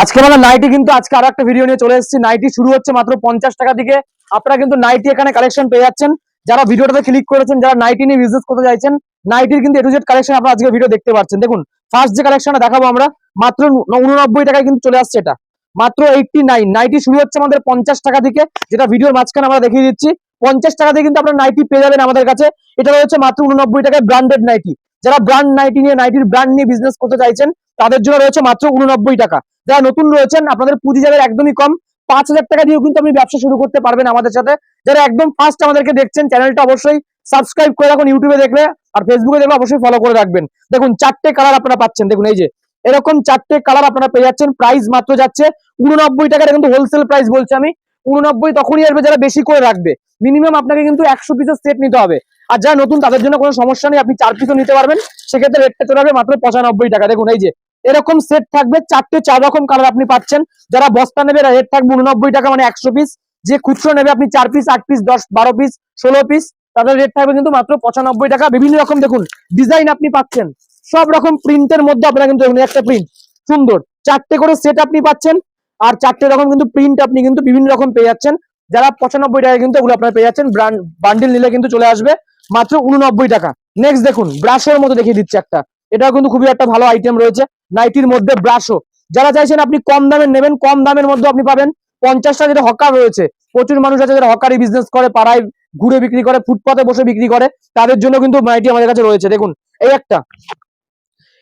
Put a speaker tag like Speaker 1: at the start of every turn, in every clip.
Speaker 1: আজকে আমরা নাইটি কিন্তু আজকে আরও একটা ভিডিও নিয়ে চলে এসেছি। নাইটি শুরু হচ্ছে মাত্র পঞ্চাশ টাকা থেকে আপনারা কিন্তু নাইটি এখানে কালেকশন পেয়ে যাচ্ছেন। যারা ভিডিওটাতে ক্লিক করেছেন, যারা নাইটি নিয়ে বিজনেস করতে চাইছেন নাইটির কিন্তু এটু জেড কালেকশন আপনারা আজকে ভিডিও দেখতে পাচ্ছেন। দেখুন ফার্স্ট যে কালেকশনটা দেখাবো আমরা, মাত্র উননব্বই টাকায় কিন্তু চলে আসছে এটা। মাত্র এইটটি নাইন নাইটি শুরু হচ্ছে আমাদের পঞ্চাশ টাকা থেকে যেটা ভিডিওর মাঝখানে আমরা দেখিয়ে দিচ্ছি। পঞ্চাশ টাকা থেকে কিন্তু আপনারা নাইটি পেয়ে যাবেন আমাদের কাছে। এটা রয়েছে মাত্র উননব্বই টাকায় ব্র্যান্ডেড নাইটি যারা ব্র্যান্ড নাইটি নিয়ে নাইটির ব্র্যান্ড নিয়ে বিজনেস করতে চাইছেন, তাদের জন্য রয়েছে মাত্র উননব্বই টাকা। যারা নতুন রয়েছেন, আপনাদের পুঁজি যাদের একদমই কম, পাঁচ হাজার টাকা দিয়েও কিন্তু আপনি ব্যবসা শুরু করতে পারবেন আমাদের সাথে। যারা একদম ফার্স্ট আমাদেরকে দেখছেন চ্যানেলটা অবশ্যই সাবস্ক্রাইব করে রাখুন ইউটিউবে দেখলে আর ফেসবুকে দেখলে অবশ্যই ফলো করে রাখবেন। দেখুন, চারটে কালার আপনারা পাচ্ছেন, দেখুন এই যে। এরকম চারটে কালার আপনারা পেয়ে যাচ্ছেন প্রাইস মাত্র যাচ্ছে উননব্বই টাকার কিন্তু হোলসেল প্রাইস বলছি আমি। উননব্বই তখনই আসবে, যারা বেশি করে রাখবে। মিনিমাম আপনাকে কিন্তু একশো পিসের সেট নিতে হবে। আর যারা নতুন, তাদের জন্য কোনো সমস্যা নেই, আপনি চার পিসও নিতে পারবেন। সেক্ষেত্রে রেটটা চলে মাত্র পঁচানব্বই টাকা। দেখুন এই যে এরকম সেট থাকবে চারটে চার রকম কালার আপনি পাচ্ছেন। যারা বস্তা নেবে রেট থাকবে উননব্বই টাকা মানে একশো পিস যে খুচরো নেবে, আপনি চার পিস আট পিস দশ, বারো পিস ষোলো পিস তাদের রেট থাকবে কিন্তু মাত্র পঁচানব্বই টাকা। বিভিন্ন রকম দেখুন ডিজাইন আপনি পাচ্ছেন। সব রকম প্রিন্টের মধ্যে আপনারা কিন্তু একটা প্রিন্ট সুন্দর। চারটে করে সেট আপনি পাচ্ছেন, আর চারটে রকম কিন্তু প্রিন্ট আপনি কিন্তু বিভিন্ন রকম পেয়ে যাচ্ছেন। যারা পঁচানব্বই টাকা কিন্তু ওগুলো আপনারা পেয়ে যাচ্ছেন। ব্রান্ড বান্ডিল নিলে কিন্তু চলে আসবে, মাত্র উননব্বই টাকা। নেক্সট দেখুন ব্রাশের মতো দেখিয়ে দিচ্ছে একটা। এটাও কিন্তু খুবই একটা ভালো আইটেম রয়েছে। নাইটির মধ্যে ব্রাশও যারা চাইছেন আপনি কম দামের নেবেন, কম দামের মধ্যে আপনি পাবেন পঞ্চাশটা যেটা হকার রয়েছে। প্রচুর মানুষ আছে যারা হকারি বিজনেস করে, পাড়ায় ঘুরে বিক্রি করে, ফুটপাতে বসে বিক্রি করে, তাদের জন্য কিন্তু নাইটি আমাদের কাছে রয়েছে। দেখুন, এই একটা।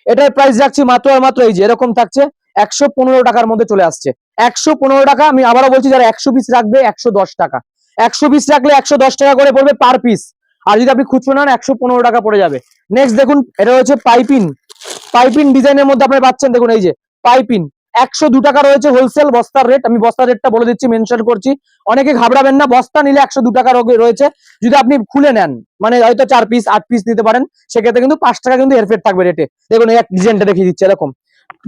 Speaker 1: এটার প্রাইস রাখছি মাত্র আর মাত্র এই যে, এরকম থাকছে, একশো পনেরো টাকার মধ্যে চলে আসছে। একশো পনেরো টাকা, আমি আবারও বলছি, যারা একশো পিস রাখবে, একশো দশ টাকা। একশো পিস রাখলে একশো দশ টাকা করে পড়বে পার পিস আর যদি আপনি খুচরো নেন, একশো পনেরো টাকা পড়ে যাবে। নেক্সট দেখুন, এটা রয়েছে পাইপিন। পাইপিন ডিজাইনের মধ্যে আপনারা পাচ্ছেন, দেখুন এই যে, পাইপিন। একশো দু টাকা রয়েছে হোলসেল বস্তার রেট আমি বস্তার রেটটা বলে দিচ্ছি মেনশন করছি। অনেকে ঘাবড়াবেন না, বস্তা নিলে একশো দু টাকা রয়েছে। যদি আপনি খুলে নেন মানে হয়তো চার পিস আট পিস নিতে পারেন, সেক্ষেত্রে কিন্তু পাঁচ টাকা কিন্তু হেরফের থাকবে রেটে দেখুন এক ডিজাইনটা দেখিয়ে দিচ্ছে, এরকম।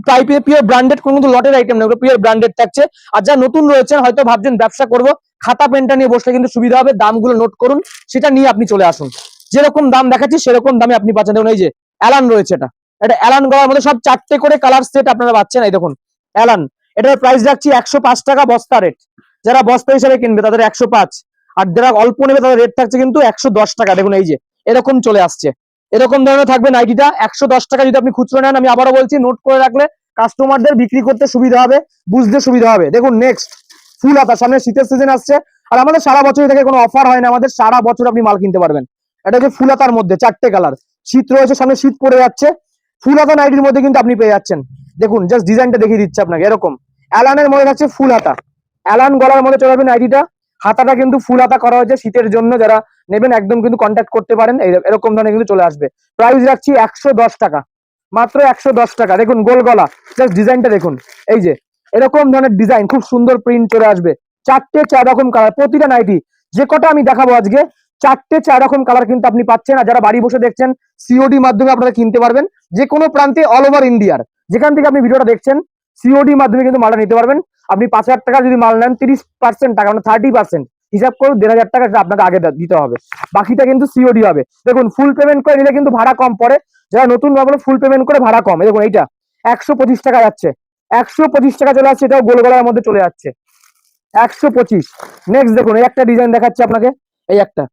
Speaker 1: পাইপে পিওর ব্র্যান্ডেড কোনো কিন্তু লটের আইটেম নেই পিওর ব্র্যান্ডেড থাকছে। আর যা নতুন রয়েছেন, হয়তো ভাবছেন ব্যবসা করব, খাতা, পেনটা নিয়ে বসলে কিন্তু সুবিধা হবে, দামগুলো নোট করুন, সেটা নিয়ে আপনি চলে আসুন। যেরকম দাম দেখাচ্ছি, সেরকম দামে আপনি পাচ্ছেন। দেখুন, এই যে অ্যালান রয়েছে এটা। এটা অ্যালান গলার মধ্যে সব চারটে করে কালার সেট আপনারা পাচ্ছেন। এই দেখুন অ্যালান এটার প্রাইস রাখছি একশো পাঁচ টাকা বস্তা রেট যারা বস্তা হিসেবে কিনবে, তাদের একশো পাঁচ। আর যারা অল্প নেবে, তাদের রেট থাকছে কিন্তু একশো দশ টাকা। দেখুন, এই যে এরকম চলে আসছে। এরকম ধরনের থাকবে নাইটিটা একশো দশ টাকা যদি আপনি খুচরো নেন, আমি আবারও বলছি নোট করে রাখলে কাস্টমারদের বিক্রি করতে সুবিধা হবে, বুঝতে সুবিধা হবে। দেখুন নেক্সট ফুল হাতা সামনে শীতের সিজন আসছে। আর আমাদের সারা বছরই থেকে কোনো অফার হয় না। আমাদের সারা বছর আপনি মাল কিনতে পারবেন। এটা হচ্ছে ফুল হাতার মধ্যে, চারটে কালার শীত রয়েছে, সামনে শীত পড়ে যাচ্ছে। ফুল হাতা নাইটির মধ্যে কিন্তু আপনি পেয়ে যাচ্ছেন। দেখুন জাস্ট ডিজাইনটা দেখিয়ে দিচ্ছে আপনাকে, এরকম। অ্যালানের মধ্যে থাকছে ফুল হাতা অ্যালান গলার মধ্যে চলে যাবে নাইটিটা হাতাটা কিন্তু ফুল হাতা করা হয়েছে শীতের জন্য, যারা নেবেন একদম কিন্তু কন্ট্যাক্ট করতে পারেন এরকম ধরনের কিন্তু চলে আসবে। প্রাইস রাখছি একশো দশ টাকা। মাত্র একশো দশ টাকা। দেখুন, গোল গলা। জাস্ট ডিজাইনটা দেখুন। এই যে, এরকম ধরনের ডিজাইন খুব সুন্দর প্রিন্ট চলে আসবে। চারটে চার রকম কালার প্রতিটা নাইটি যে কটা আমি দেখাবো আজকে চারটে চার রকম কালার কিন্তু আপনি পাচ্ছেন। আর যারা বাড়ি বসে দেখছেন সিওডি মাধ্যমে আপনারা কিনতে পারবেন। যে কোনো প্রান্তে অল ওভার ইন্ডিয়ার যেখান থেকে আপনি ভিডিওটা দেখছেন সিওডি মাধ্যমে কিন্তু মালটা নিতে পারবেন। আপনি পাঁচ হাজার টাকা যদি মাল নেন, তিরিশ পার্সেন্ট টাকা মানে থার্টি পার্সেন্ট হিসাব করুন, দেড় হাজার টাকা আপনাকে আগে দিতে হবে। বাকিটা কিন্তু সিওডি হবে। দেখুন ফুল পেমেন্ট করে নিলে কিন্তু ভাড়া কম পড়ে। যারা নতুন ভাবে ফুল পেমেন্ট করে ভাড়া কম। দেখুন, এইটা একশো পঁচিশ টাকা যাচ্ছে। একশো পঁচিশ টাকা চলে আসছে, এটাও গোল গলার মধ্যে চলে যাচ্ছে। একশো পঁচিশ। নেক্সট দেখুন, এই একটা ডিজাইন দেখাচ্ছে আপনাকে। এই একটা।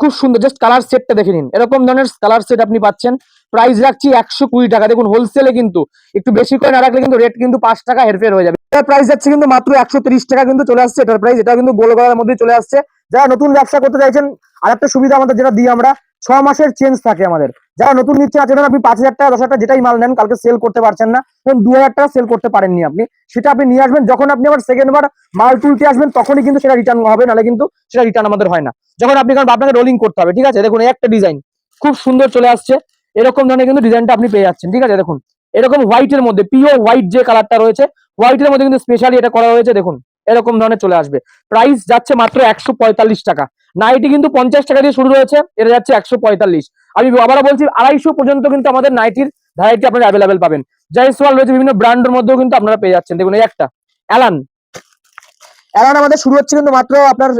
Speaker 1: খুব সুন্দর জাস্ট কালার সেটটা দেখে নিন। এরকম ধরনের কালার সেট আপনি পাচ্ছেন। প্রাইস রাখছি একশো কুড়ি টাকা। দেখুন হোলসেলে কিন্তু একটু বেশি করে না রাখলে কিন্তু রেট কিন্তু পাঁচ টাকা হেরফের হয়ে যাবে। এটার প্রাইস যাচ্ছে কিন্তু মাত্র একশো তিরিশ টাকা কিন্তু চলে আসছে। এটার প্রাইস এটা কিন্তু গোল গলার মধ্যে চলে আসছে। যারা নতুন ব্যবসা করতে চাইছেন আর একটা সুবিধা আমাদের যেটা দিই আমরা ছ মাসের চেঞ্জ থাকে আমাদের। যারা নতুন নিচ্ছে আছেন আপনি পাঁচ হাজার টাকা, দশ হাজার যেটাই মাল নেন, কালকে সেল করতে পারছেন না তখন দু হাজার টাকা সেল করতে পারেননি আপনি, সেটা আপনি নিয়ে আসবেন। যখন আপনি আবার সেকেন্ড বার মাল তুলতে আসবেন, তখনই কিন্তু সেটা রিটার্ন হবে, নাহলে কিন্তু সেটা রিটার্ন আমাদের হয় না। যখন আপনি, কারণ আপনাকে রোলিং করতে হবে, ঠিক আছে? দেখুন একটা ডিজাইন খুব সুন্দর চলে আসছে। এরকম ধরনের কিন্তু ডিজাইনটা আপনি পেয়ে যাচ্ছেন, ঠিক আছে? দেখুন, এরকম হোয়াইটের মধ্যে পিওর হোয়াইট যে কালারটা রয়েছে হোয়াইটের মধ্যে কিন্তু স্পেশালি এটা করা হয়েছে দেখুন। এরকম ধরনের চলে আসবে। প্রাইস যাচ্ছে মাত্র একশো পঁয়তাল্লিশ টাকা। নাইটি কিন্তু পঞ্চাশ টাকা দিয়ে শুরু রয়েছে, এটা যাচ্ছে একশো পঁয়তাল্লিশ। আমি আবারও বলছি, আড়াইশো পর্যন্ত কিন্তু আমাদের নাইটির ভ্যারাইটি আপনারা অ্যাভেলেবেল পাবেন। জয়সওয়াল রয়েছে বিভিন্ন ব্র্যান্ডের মধ্যেও কিন্তু আপনারা পেয়ে যাচ্ছেন। দেখুন, এই একটা অ্যালান অ্যালান আমাদের শুরু হচ্ছে কিন্তু মাত্র আপনার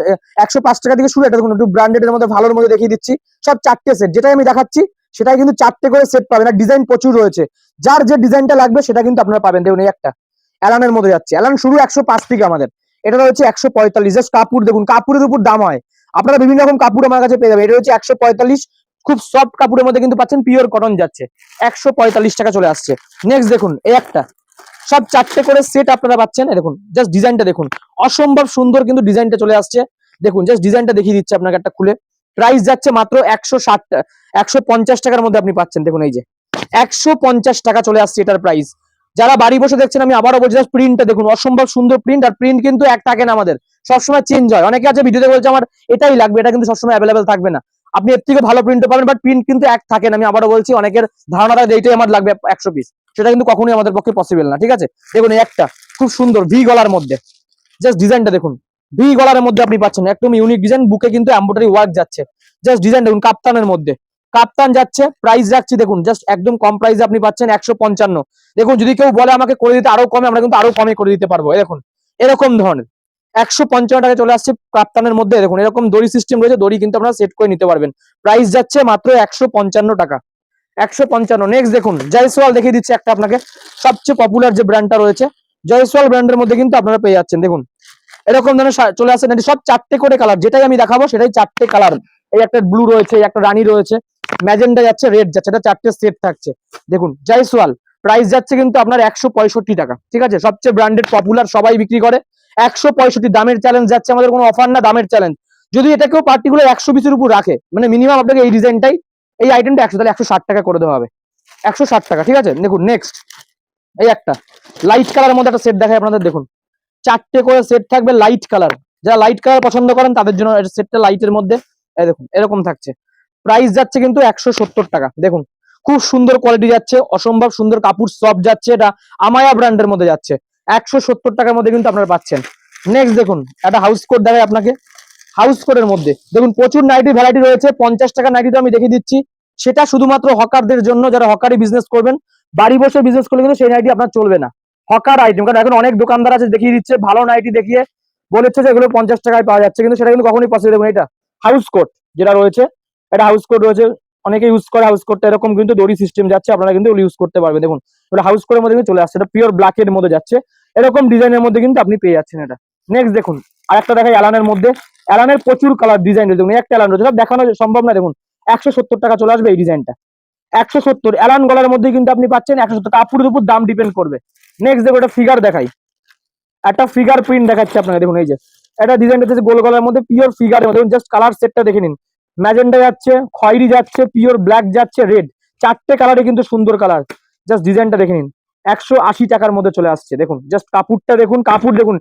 Speaker 1: একশো পাঁচ টাকা থেকে শুরু। এটা দেখুন, একটু ব্র্যান্ডেড এর মধ্যে ভালোর মধ্যে দেখিয়ে দিচ্ছি। সব চারটে সেট যেটাই আমি দেখাচ্ছি, সেটাই কিন্তু চারটে করে সেট পাবেন। আর ডিজাইন প্রচুর রয়েছে। যার যে ডিজাইনটা লাগবে, সেটা কিন্তু আপনারা পাবেন। দেখুন, এই একটা। অ্যালানের মধ্যে যাচ্ছে। অ্যালান শুরু একশো পাঁচ থেকে আমাদের। এটা রয়েছে একশো পঁয়তাল্লিশ। জাস্ট কাপড় দেখুন, কাপড়ের উপর দাম হয়। আপনারা বিভিন্ন রকম কাপড় আমার কাছে পেয়ে যাবেন। এটা হচ্ছে একশো পঁয়তাল্লিশ। খুব সফট কাপড়ের মধ্যে কিন্তু পাচ্ছেন পিওর কটন যাচ্ছে। একশো পঁয়তাল্লিশ টাকা চলে আসছে। নেক্সট দেখুন, এই একটা। সব চারটে করে সেট আপনারা পাচ্ছেন। দেখুন জাস্ট ডিজাইনটা দেখুন। অসম্ভব সুন্দর কিন্তু ডিজাইনটা চলে আসছে। দেখুন জাস্ট ডিজাইনটা দেখিয়ে দিচ্ছে আপনাকে একটা খুলে। প্রাইস যাচ্ছে মাত্র একশো ষাট, একশো পঞ্চাশ টাকার মধ্যে আপনি পাচ্ছেন। দেখুন, এই যে। একশো পঞ্চাশ টাকা চলে আসছে এটার প্রাইস যারা বাড়ি বসে দেখছেন, আমি আবারও বলছি প্রিন্টটা দেখুন, অসম্ভব সুন্দর প্রিন্ট আর প্রিন্ট কিন্তু এক থাকে না আমাদের। সবসময় চেঞ্জ হয়। অনেকে আছে ভিডিওতে বলছে, আমার এটাই লাগবে, এটা কিন্তু সবসময় অ্যাভেলেবেল থাকবে না। আপনি এর থেকে ভালো প্রিন্টও পাবেন বাট প্রিন্ট কিন্তু এক থাকে না। আমি আবারও বলছি, অনেকের ধারণাটা যে এইটাই আমার লাগবে, একশো পিস সেটা কিন্তু কখনোই আমাদের পক্ষে পসিবল না, ঠিক আছে? দেখুন একটা, খুব সুন্দর ভি গলার মধ্যে। জাস্ট ডিজাইনটা দেখুন। ভি গলার মধ্যে আপনি পাচ্ছেন, একদম ইউনিক ডিজাইন বুকে কিন্তু এম্ব্রয়ডারি ওয়ার্ক যাচ্ছে। জাস্ট ডিজাইন দেখুন, কাপ্তানের মধ্যে। কাপ্তান যাচ্ছে প্রাইস রাখছি, দেখুন জাস্ট একদম কম প্রাইসে আপনি পাচ্ছেন একশো পঞ্চান্ন। দেখুন, যদি কেউ বলে আমাকে করে দিতে আরও কমে, আমরা কিন্তু আরও কমে করে দিতে পারব। দেখুন, এরকম ধরনের। একশো পঞ্চান্ন টাকা চলে আসছে কাপ্তানের মধ্যে, দেখুন, এরকম দড়ি সিস্টেম রয়েছে, দড়ি কিন্তু আপনারা সেট করে নিতে পারবেন। প্রাইস যাচ্ছে মাত্র একশো পঞ্চান্ন টাকা। একশো পঞ্চান্ন নেক্সট দেখুন, জয়সওয়াল দেখিয়ে দিচ্ছে একটা আপনাকে। সবচেয়ে পপুলার যে ব্র্যান্ডটা রয়েছে, জয়সওয়াল ব্র্যান্ডের মধ্যে কিন্তু আপনারা পেয়ে যাচ্ছেন, দেখুন। এরকম ধরনের চলে আসছে নাকি সব চারটে করে কালার যেটাই আমি দেখাবো, সেটাই চারটে কালার এই একটা ব্লু রয়েছে একটা রানী রয়েছে। ম্যাজেন্ডা যাচ্ছে, রেড যাচ্ছে, এটা চারটে সেট থাকছে। দেখুন জয়সওয়াল প্রাইস যাচ্ছে কিন্তু আপনার একশো পঁয়ষট্টি টাকা, ঠিক আছে? সবচেয়ে ব্র্যান্ডেড পপুলার সবাই বিক্রি করে। একশো পঁয়ষট্টি, দামের চ্যালেঞ্জ যাচ্ছে, আমাদের কোনো অফার না, দামের চ্যালেঞ্জ যদি এটা কেউ পার্টিকুলার একশো পিসের উপর রাখে মানে মিনিমাম আপনাকে এই ডিজাইনটাই এই আইটেমটা একশো, তাহলে একশো ষাট টাকা করে দেওয়া হবে। একশো ষাট টাকা, ঠিক আছে? দেখুন নেক্সট এই একটা লাইট কালারের মধ্যে একটা সেট দেখায় আপনাদের, দেখুন। চারটে করে সেট থাকবে লাইট কালার যারা লাইট কালার পছন্দ করেন, তাদের জন্য সেটটা লাইটের মধ্যে দেখুন, এরকম থাকছে। প্রাইস যাচ্ছে কিন্তু একশো সত্তর টাকা। দেখুন, খুব সুন্দর কোয়ালিটি যাচ্ছে, অসম্ভব সুন্দর কাপড় সব যাচ্ছে, এটা আমায়া ব্র্যান্ডের মধ্যে যাচ্ছে। একশো সত্তর টাকার মধ্যে কিন্তু আপনারা পাচ্ছেন। নেক্সট দেখুন, একটা হাউস কোট দেখায় আপনাকে। হাউস কোটের মধ্যে। দেখুন, প্রচুর নাইটি ভ্যারাইটি রয়েছে, পঞ্চাশ টাকা নাইটি তো আমি দেখিয়ে দিচ্ছি। সেটা শুধুমাত্র হকারদের জন্য, যারা হকারি বিজনেস করবেন, বাড়ি বসে বিজনেস করলে কিন্তু সেই নাইটি আপনার চলবে না। হকার আইটেম কারণ এখন অনেক দোকানদার আছে, দেখিয়ে দিচ্ছে, ভালো নাইটি দেখিয়ে বলেছে যে এগুলো পঞ্চাশ টাকায় পাওয়া যাচ্ছে, কিন্তু সেটা কিন্তু কখনোই পসিবল দেখুন এটা। হাউস কোট যেটা রয়েছে এটা হাউস কোট রয়েছে। অনেকে ইউজ করে হাউস কোটটা এরকম কিন্তু দড়ি সিস্টেম যাচ্ছে, আপনারা কিন্তু ইউজ করতে পারবেন। দেখুন এটা হাউস কোটের মধ্যে চলে আসছে। এটা পিওর ব্ল্যাক এর মধ্যে যাচ্ছে। এরকম ডিজাইনের মধ্যে কিন্তু আপনি পেয়ে যাচ্ছেন এটা। নেক্সট দেখুন আর একটা দেখাই অ্যালানের মধ্যে। অ্যালানের প্রচুর কালার ডিজাইন রয়েছে। দেখুন, একটা অ্যালান রয়েছে। সব দেখানো সম্ভব না। দেখুন, একশো সত্তর টাকা চলে আসবে এই ডিজাইনটা একশো সত্তর অ্যালান গলার মধ্যে কিন্তু আপনি পাচ্ছেন একশো সত্তর কাপড়ের উপর দাম ডিপেন্ড করবে। নেক্সট দেখো একটা ফিগার দেখাই। একটা ফিগার প্রিন্ট দেখাচ্ছে আপনাকে। দেখুন, এই যে। এটা ডিজাইনটা গোল গলার মধ্যে পিওর ফিগারের মধ্যে। জাস্ট কালার সেটটা দেখে নিন। ম্যাজেন্ডা যাচ্ছে, খয়েরি যাচ্ছে, পিওর ব্ল্যাক যাচ্ছে, রেড। চারটে কালারে কিন্তু সুন্দর কালার। জাস্ট ডিজাইনটা দেখে নিন। একশো আশি টাকার মধ্যে চলে আসছে। দেখুন, জাস্ট কাপড়টা দেখুন, কাপড় দেখুন।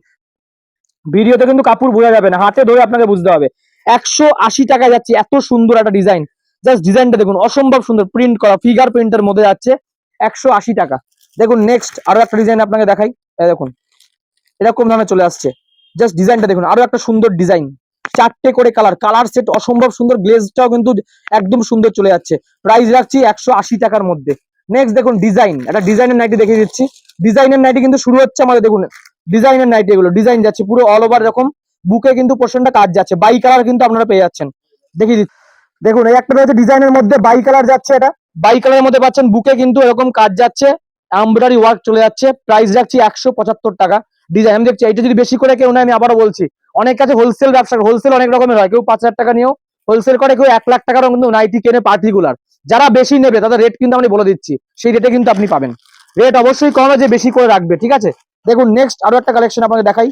Speaker 1: ভিডিওতে কিন্তু কাপড় বোঝা যাবে না, হাতে ধরে আপনাকে বুঝতে হবে। একশো আশি টাকা যাচ্ছে, এত সুন্দর একটা ডিজাইন। জাস্ট ডিজাইনটা দেখুন, অসম্ভব সুন্দর। প্রিন্ট করা, ফিগার প্রিন্টের মধ্যে যাচ্ছে একশো আশি টাকা। দেখুন, নেক্সট আরও একটা ডিজাইন আপনাকে দেখাই। দেখুন, এরকম ধরনের চলে আসছে। জাস্ট ডিজাইনটা দেখুন, আরও একটা সুন্দর ডিজাইন। চারটে করে কালার কালার সেট অসম্ভব সুন্দর গ্লেজটাও কিন্তু একদম সুন্দর চলে যাচ্ছে। প্রাইস রাখছি একশো আশি টাকার মধ্যে। নেক্সট দেখুন ডিজাইন একটা ডিজাইনের নাইটি দেখিয়ে দিচ্ছি। ডিজাইনের নাইটি কিন্তু শুরু হচ্ছে আমাদের, দেখুন ডিজাইনের নাইটি এগুলো। ডিজাইন যাচ্ছে পুরো অল ওভার এরকম। বুকে কিন্তু পোর্শনটা কাজ যাচ্ছে। বাই কালার কিন্তু আপনারা পেয়ে যাচ্ছেন। দেখিয়ে দিচ্ছি। দেখুন, এই একটা রয়েছে ডিজাইনের মধ্যে বাই কালার যাচ্ছে এটা। বাই কালারের মধ্যে পাচ্ছেন বুকে কিন্তু এরকম কাজ যাচ্ছে। এমব্রয়ডারি ওয়ার্ক চলে যাচ্ছে। প্রাইস রাখছি একশো পঁচাত্তর টাকা। ডিজাইন আমি দেখছি এটা যদি বেশি করে কেউ নেয়, আমি আবারও বলছি। অনেক কাছে হোলসেল ব্যবসা হোলসেল অনেক রকমের হয়। কেউ পাঁচ হাজার টাকা নিয়েও হোলসেল করে, কেউ এক লাখ টাকারও কিন্তু নাইটি কেনে পার্টিকুলার যারা বেশি নেবে, তাদের রেট কিন্তু আমি বলে দিচ্ছি। সেই রেটে কিন্তু আপনি পাবেন। রেট অবশ্যই কম যে বেশি করে রাখবে, ঠিক আছে? দেখুন নেক্সট আরও একটা কালেকশন আপনাকে দেখাই।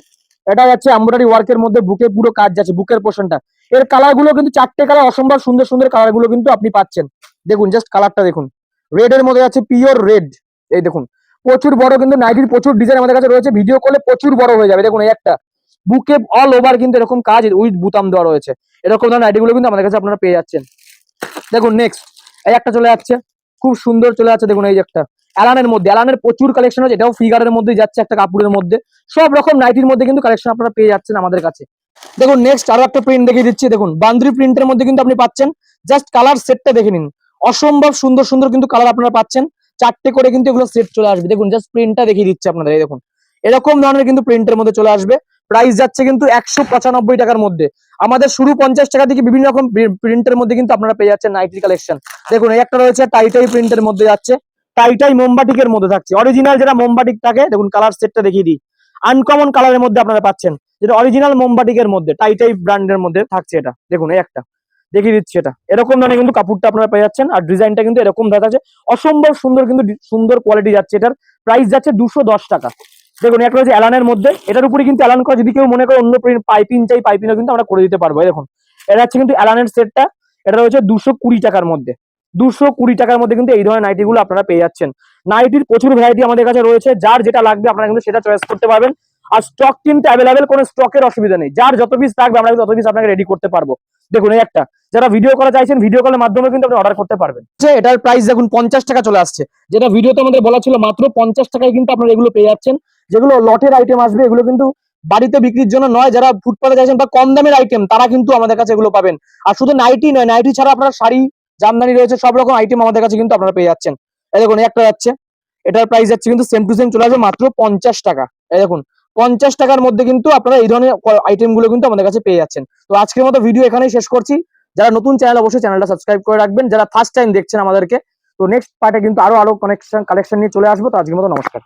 Speaker 1: এটা যাচ্ছে এমব্রয়ডারি ওয়ার্কের মধ্যে বুকে পুরো কাজ যাচ্ছে বুকের পোর্শনটা এর কালারগুলো কিন্তু চারটে কালার অসম্ভব সুন্দর সুন্দর কালারগুলো কিন্তু আপনি পাচ্ছেন। দেখুন জাস্ট কালারটা দেখুন। রেড এর মধ্যে যাচ্ছে পিওর রেড এই দেখুন, প্রচুর বড় কিন্তু নাইটির প্রচুর ডিজাইন আমাদের কাছে রয়েছে। ভিডিও করলে প্রচুর বড় হয়ে যাবে। দেখুন, এই একটা। বুকে অল ওভার কিন্তু এরকম কাজ উইথ বুতাম দেওয়া রয়েছে। এরকম ধরনের নাইটি গুলো কিন্তু আমাদের কাছে আপনারা পেয়ে যাচ্ছেন। দেখুন নেক্সট এই একটা চলে যাচ্ছে। খুব সুন্দর চলে যাচ্ছে, দেখুন, এই যে একটা। অ্যালানের মধ্যে অ্যালানের প্রচুর কালেকশন আছে, এটাও ফিগারের মধ্যে যাচ্ছে একটা কাপড়ের মধ্যে। সব রকম নাইটির মধ্যে কিন্তু কালেকশন আপনারা পেয়ে যাচ্ছেন আমাদের কাছে। দেখুন নেক্সট আরও একটা প্রিন্ট দেখিয়ে দিচ্ছি, দেখুন, বান্দ্রি প্রিন্টের মধ্যে কিন্তু আপনি পাচ্ছেন। জাস্ট কালার সেটটা দেখে নিন। অসম্ভব সুন্দর সুন্দর কিন্তু কালার আপনারা পাচ্ছেন। চারটে করে কিন্তু এগুলো সেট চলে আসবে। দেখুন জাস্ট প্রিন্টটা দেখিয়ে দিচ্ছে আপনাদের, এই দেখুন। এরকম ধরনের কিন্তু প্রিন্টের মধ্যে চলে আসবে। প্রাইস যাচ্ছে কিন্তু একশো পঁচানব্বই টাকার মধ্যে। আমাদের শুরু পঞ্চাশ টাকা থেকে বিভিন্ন রকম প্রিন্টের মধ্যে কিন্তু আপনারা পেয়ে যাচ্ছেন নাইটি কালেকশন দেখুন, এই একটা রয়েছে টাইটাই প্রিন্টের মধ্যে যাচ্ছে। টাইটাই মোমবাটিকের মধ্যে থাকছে। অরিজিনাল যেটা মোমবাটিক থাকে, দেখুন কালার সেটটা দেখিয়ে দিই। আনকমন কালারের মধ্যে আপনারা পাচ্ছেন। যেটা অরিজিনাল মোমবাটিকের মধ্যে টাইটাই ব্র্যান্ডের মধ্যে থাকছে এটা। দেখুন, এই একটা। দেখিয়ে দিচ্ছি এটা। এরকম ধরনের কিন্তু কাপড়টা আপনারা পেয়ে যাচ্ছেন। আর ডিজাইনটা কিন্তু এরকম দেখা যাচ্ছে অসম্ভব সুন্দর কিন্তু সুন্দর কোয়ালিটি যাচ্ছে এটার। প্রাইস যাচ্ছে দুশো দশ টাকা। দেখুন একটা হচ্ছে অ্যালানের মধ্যে। এটার উপরে কিন্তু অ্যালান করা, যদি কেউ মনে করে অন্য পাইপিং চাই পাইপিংও কিন্তু আমরা করে দিতে পারব। দেখুন, এটা হচ্ছে কিন্তু অ্যালানের সেটটা এটা রয়েছে দুশো কুড়ি টাকার মধ্যে। দুশো কুড়ি টাকার মধ্যে কিন্তু এই ধরনের নাইটিগুলো আপনারা পেয়ে যাচ্ছেন। নাইটির প্রচুর ভ্যারাইটি আমাদের কাছে রয়েছে। যার যেটা লাগবে আপনারা কিন্তু সেটা চয়েস করতে পারবেন। আর স্টক কিন্তু অ্যাভেলেবেল কোনো স্টকের অসুবিধা নেই। যার যত পিস থাকবে, আমরা তত পিস আপনাকে রেডি করতে পারব। দেখুন, এই একটা। যারা ভিডিও করা চাইছেন ভিডিও কলের মাধ্যমে কিন্তু আপনি অর্ডার করতে পারবেন। এটার প্রাইস দেখুন, পঞ্চাশ টাকা চলে আসছে। যেটা ভিডিওতে আমাদের বলা ছিল, মাত্র পঞ্চাশ টাকায় কিন্তু আপনারা এগুলো পেয়ে যাচ্ছেন। যেগুলো লটের আইটেম আসবে, এগুলো কিন্তু বাড়িতে বিক্রির জন্য নয়। যারা ফুটপাতে চাইছেন বা কম দামের আইটেম তারা কিন্তু আমাদের কাছে এগুলো পাবেন। আর শুধু নাইটি নয় নাইটি ছাড়া আপনার শাড়ি, জামদানি রয়েছে, সব রকম আইটেম আমাদের কাছে কিন্তু আপনারা পেয়ে যাচ্ছেন। এই দেখুন একটা যাচ্ছে। এটার প্রাইস যাচ্ছে কিন্তু সেম টু সেম চলে আসবে, মাত্র পঞ্চাশ টাকা। এই দেখুন পঞ্চাশ টাকার মধ্যে কিন্তু আপনারা এই ধরনের আইটেমগুলো কিন্তু আমাদের কাছে পেয়ে যাচ্ছেন। তো আজকের মতো ভিডিও এখানেই শেষ করছি। যারা নতুন চ্যানেল অবশ্যই চ্যানেলটা সাবস্ক্রাইব করে রাখবেন। যারা ফার্স্ট টাইম দেখছেন আমাদেরকে, তো নেক্সট পার্টে কিন্তু আরও আরও কানেকশন কালেকশন নিয়ে চলে আসব। তো আজকের মতো নমস্কার।